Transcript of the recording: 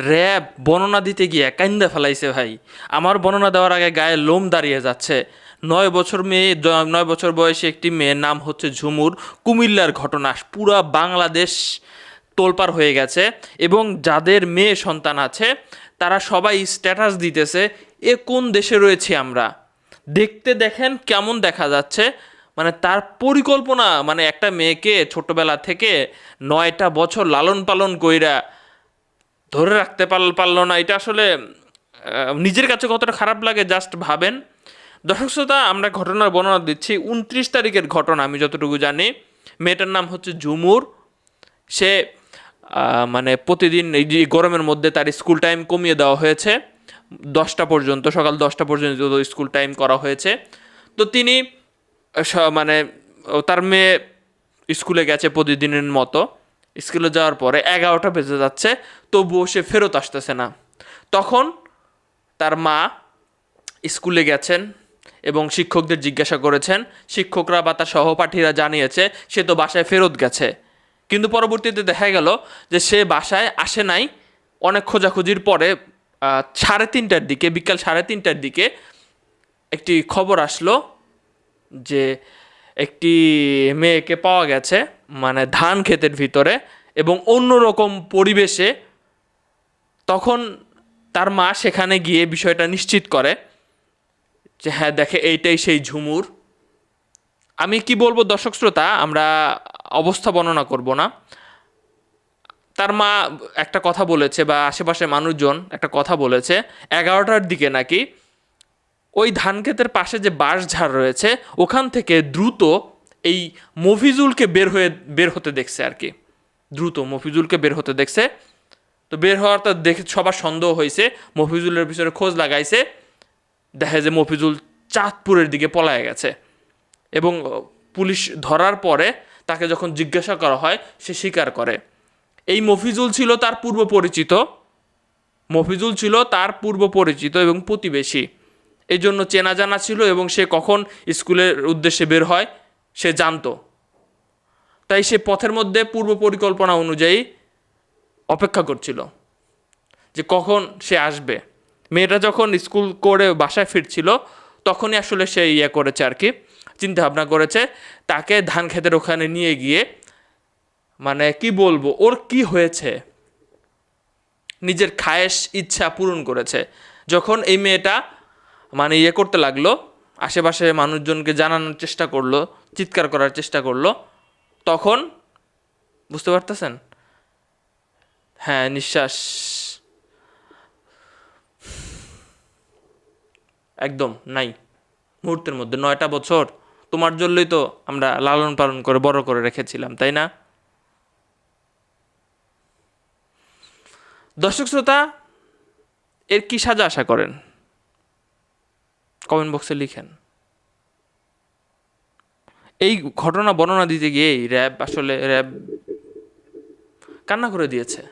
RAB বর্ণনা দিতে গিয়ে কান্দা ফেলাইছে ভাই। আমার বর্ণনা দেওয়ার আগে গায়ে লোম দাঁড়িয়ে যাচ্ছে। নয় বছর মেয়ে নয় বছর বয়সী একটি মেয়ের নাম হচ্ছে ঝুমুর। কুমিল্লার ঘটনা পুরা বাংলাদেশ তোলপার হয়ে গেছে এবং যাদের মেয়ে সন্তান আছে, তারা সবাই স্ট্যাটাস দিতেছে, এ কোন দেশে রয়েছি আমরা? দেখতে দেখেন কেমন দেখা যাচ্ছে। মানে তার পরিকল্পনা মানে একটা মেয়েকে ছোটবেলা থেকে নয়টা বছর লালন পালন কইরা ধরে রাখতে পারল পারল না। এটা আসলে নিজের কাছে কতটা খারাপ লাগে জাস্ট ভাবেন। দর্শক শ্রোতা, আমরা ঘটনার বর্ণনা দিচ্ছি। উনত্রিশ তারিখের ঘটনা, আমি যতটুকু জানি। মেয়েটার নাম হচ্ছে ঝুমুর। সে মানে প্রতিদিন এই যে গরমের মধ্যে তার স্কুল টাইম কমিয়ে দেওয়া হয়েছে। দশটা পর্যন্ত, সকাল দশটা পর্যন্ত স্কুল টাইম করা হয়েছে। তো তিনি মানে তার মেয়ে স্কুলে গেছে প্রতিদিনের মতো। স্কুলে যাওয়ার পরে এগারোটা বেজে যাচ্ছে, তবুও সে ফেরত আসতেছে না। তখন তার মা স্কুলে গেছেন এবং শিক্ষকদের জিজ্ঞাসা করেছেন। শিক্ষকরা বা তার সহপাঠীরা জানিয়েছে, সে তো বাসায় ফেরত গেছে। কিন্তু পরবর্তীতে দেখা গেল যে সে বাসায় আসে নাই। অনেক খোঁজাখুঁজির পরে সাড়ে তিনটার দিকে, বিকাল সাড়ে তিনটার দিকে একটি খবর আসলো যে একটি মেয়েকে পাওয়া গেছে মানে ধান ক্ষেতের ভিতরে এবং অন্যরকম পরিবেশে। তখন তার মা সেখানে গিয়ে বিষয়টা নিশ্চিত করে যে হ্যাঁ দেখে এইটাই সেই ঝুমুর। আমি কি বলব দর্শক শ্রোতা, আমরা অবস্থা বর্ণনা করব না। তার মা একটা কথা বলেছে বা আশেপাশে মানুষজন একটা কথা বলেছে, এগারোটার দিকে নাকি ওই ধান ক্ষেতের পাশে যে বাঁশঝাড় রয়েছে, ওখান থেকে দ্রুত এই মফিজুলকে বের হয়ে, বের হতে দেখছে আর কি। দ্রুত মফিজুলকে বের হতে দেখছে। তো বের হওয়াটা দেখে সবার সন্দেহ হয়েছে, মফিজুলের পিছনে খোঁজ লাগাইছে। দেখা যায় মফিজুল চাঁদপুরের দিকে পলায় গেছে এবং পুলিশ ধরার পরে তাকে যখন জিজ্ঞাসা করা হয়, সে স্বীকার করে। এই মফিজুল ছিল তার পূর্ব পরিচিত মফিজুল ছিল তার পূর্ব পরিচিত এবং প্রতিবেশী। এই জন্য চেনা জানা ছিল এবং সে কখন স্কুলের উদ্দেশ্যে বের হয়, সে জানতো। তাই সে পথের মধ্যে পূর্ব পরিকল্পনা অনুযায়ী অপেক্ষা করছিল যে কখন সে আসবে। মেয়েটা যখন স্কুল করে বাসায় ফিরছিল, তখনই আসলে সে ইয়ে করেছে আর কি চিন্তা ভাবনা করেছে, তাকে ধান ক্ষেতের ওখানে নিয়ে গিয়ে মানে কি বলব, ওর কি হয়েছে? নিজের খায়েশ ইচ্ছা পূরণ করেছে। যখন এই মেয়েটা মানে ইয়ে করতে লাগল, আশেপাশে মানুষজনকে জানানোর চেষ্টা করল, চিৎকার করার চেষ্টা করল, তখন বুঝতে পারতেছেন? হ্যাঁ নিঃশ্বাস। একদম, নাই। মুহূর্তের মধ্যে, নয়টা বছর। তোমার জন্যই তো আমরা লালন পালন করে, বড় করে রেখেছিলাম, তাই না? দর্শক শ্রোতা, এর কি সাজা আশা করেন? কমেন্ট বক্সে লিখেন। এই ঘটনা বর্ণনা দিতে গিয়েই র্যাব আসলে র্যাব কান্না করে দিয়েছে।